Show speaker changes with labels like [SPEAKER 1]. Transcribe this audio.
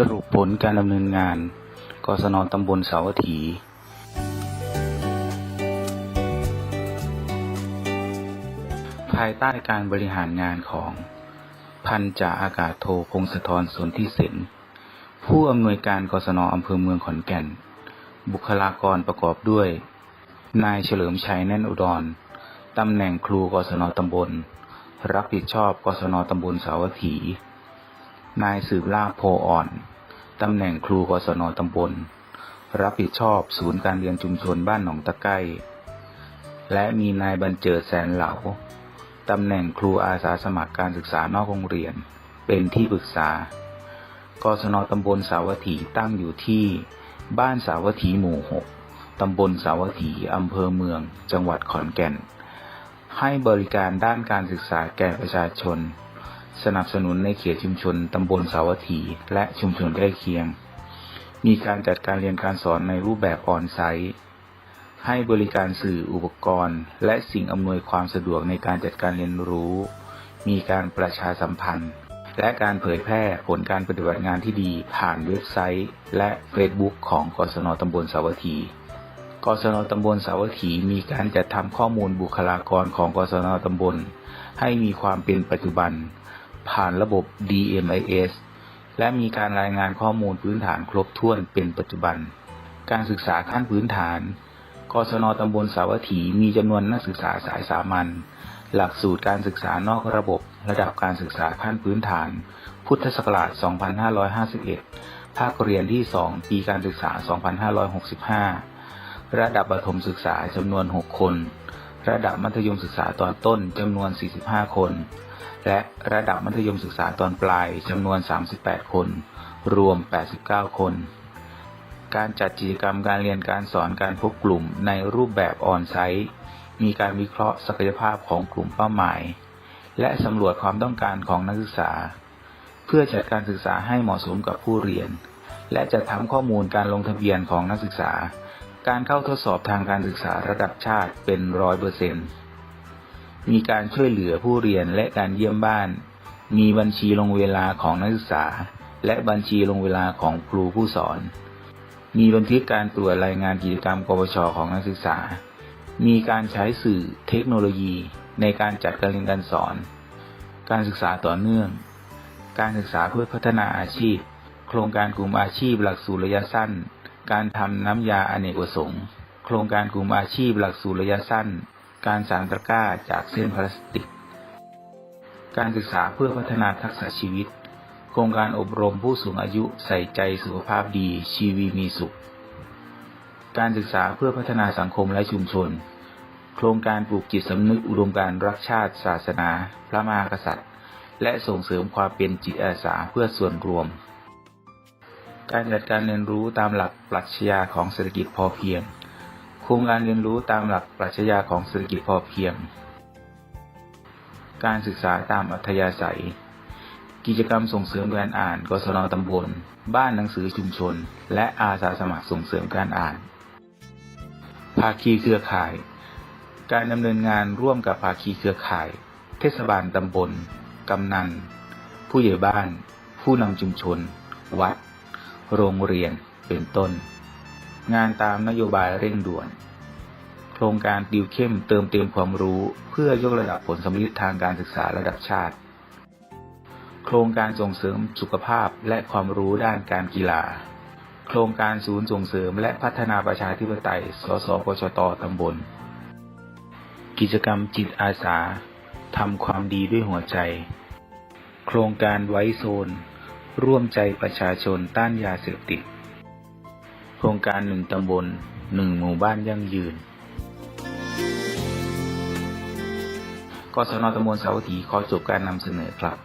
[SPEAKER 1] สรุปผลการดำเนินงาน กศนตำบลเสาวถีภายใต้การบริหารงานของพันจ่าอากาศโทพงศธรสนธิเสนผู้อำนวยการกศนอำเภอเมืองขอนแก่น บุคลากรประกอบด้วย นายเฉลิมชัยแน่นอุดรตำแหน่งครูกศนตำบล รับผิดชอบกศนตำบลสาวัตถี นายสืบลาภโพอ่อน ตำแหน่งครูกศนตำบล รับผิดชอบศูนย์การเรียนชุมชนบ้านหนองตะไก้และมีนายบรรเจิดแสนเหลา ตำแหน่งครูอาสาสมัครการศึกษานอกโรงเรียน เป็นที่ปรึกษากศนตำบลสาวัตถีตั้งอยู่ที่บ้านสาวัตถีหมู่6ตำบลสาวัตถีอำเภอเมือง จังหวัดขอนแก่น ให้บริการด้านการศึกษาแก่ประชาชน สนับสนุนในเขตชุมชนตำบลสาวัตถี และชุมชนใกล้เคียง มีการจัดการเรียนการสอนในรูปแบบออนไซต์ให้บริการสื่ออุปกรณ์ และสิ่งอำนวยความสะดวกในการจัดการเรียนรู้ มีการประชาสัมพันธ์ และการเผยแพร่ผลการปฏิบัติงานที่ดีผ่านเว็บไซต์ และเฟซบุ๊กของกศนตำบลสาวัตถีกศนตำบลสาวัตถีมีการจัดทำข้อมูลบุคลากรของกศนตำบล ให้มีความเป็นปัจจุบัน ผ่านระบบ DMIS และมีการรายงานข้อมูลพื้นฐานครบถ้วนเป็นปัจจุบัน การศึกษาขั้นพื้นฐาน กศนตำบลสาวัตถีมีจำนวนนักศึกษาสายสามัญ หลักสูตรการศึกษานอกระบบ ระดับการศึกษาขั้นพื้นฐาน พุทธศักราช 2551 ภาคเรียนที่ 2 ปีการศึกษา 2565 ระดับประถมศึกษาจำนวน 6 คน ระดับมัธยมศึกษาตอนต้นจำนวน 45 คน และระดับมัธยมศึกษาตอนปลายจำนวน 38 คน รวม 89 คน การจัดกิจกรรมการเรียนการสอนการพบกลุ่มในรูปแบบออนไซต์มีการวิเคราะห์ศักยภาพของกลุ่มเป้าหมาย และสำรวจความต้องการของนักศึกษา เพื่อจัดการศึกษาให้เหมาะสมกับผู้เรียน และจะทำข้อมูลการลงทะเบียนของนักศึกษา การเข้าทดสอบทางการศึกษาระดับชาติเป็นร้อยเปอร์เซ็นต์มีการช่วยเหลือผู้เรียนและการเยี่ยมบ้าน มีบัญชีลงเวลาของนักศึกษา และบัญชีลงเวลาของครูผู้สอน มีบันทึกการตรวจรายงานกิจกรรมกวชของนักศึกษา มีการใช้สื่อเทคโนโลยี ในการจัดการเรียนการสอน การศึกษาต่อเนื่อง การศึกษาเพื่อพัฒนาอาชีพ โครงการกลุ่มอาชีพหลักสูตรระยะสั้น การทำน้ำยาอเนกประสงค์ โครงการกลุ่มอาชีพหลักสูตรระยะสั้น การสานตะกร้าจากเส้นพลาสติก การศึกษาเพื่อพัฒนาทักษะชีวิต โครงการอบรมผู้สูงอายุใส่ใจสุขภาพดี ชีวีมีสุข การศึกษาเพื่อพัฒนาสังคมและชุมชน โครงการปลูกจิตสำนึกอุดมการรักชาติ ศาสนา พระมหากษัตริย์ และส่งเสริมความเป็นจิตอาสาเพื่อส่วนรวม การจัดการเรียนรู้ตามหลักปรัชญาของเศรษฐกิจพอเพียง โครงการเรียนรู้ตามหลักปรัชญาของเศรษฐกิจพอเพียง การศึกษาตามอัธยาศัย กิจกรรมส่งเสริมการอ่านกศนตำบล บ้านหนังสือชุมชน และอาสาสมัครส่งเสริมการอ่าน ภาคีเครือข่าย การดำเนินงานร่วมกับภาคีเครือข่าย เทศบาลตำบล กำนัน ผู้ใหญ่บ้าน ผู้นำชุมชน วัด โรงเรียนเป็นต้น งานตามนโยบายเร่งด่วน โครงการติวเข้มเติมเต็มความรู้ เพื่อยกระดับผลสำลิดทางการศึกษาระดับชาติ โครงการส่งเสริมสุขภาพและความรู้ด้านการกีฬา โครงการศูนย์ส่งเสริมและพัฒนาประชาธิปไตย สสปชตตำบล กิจกรรมจิตอาสาทำความดีด้วยหัวใจ โครงการไว้โซน ร่วมใจประชาชนต้านยาเสพติด โครงการหนึ่งตำบลหนึ่งหมู่บ้านยั่งยืนกศนตำบลเสาถีขอจบการนำเสนอครับ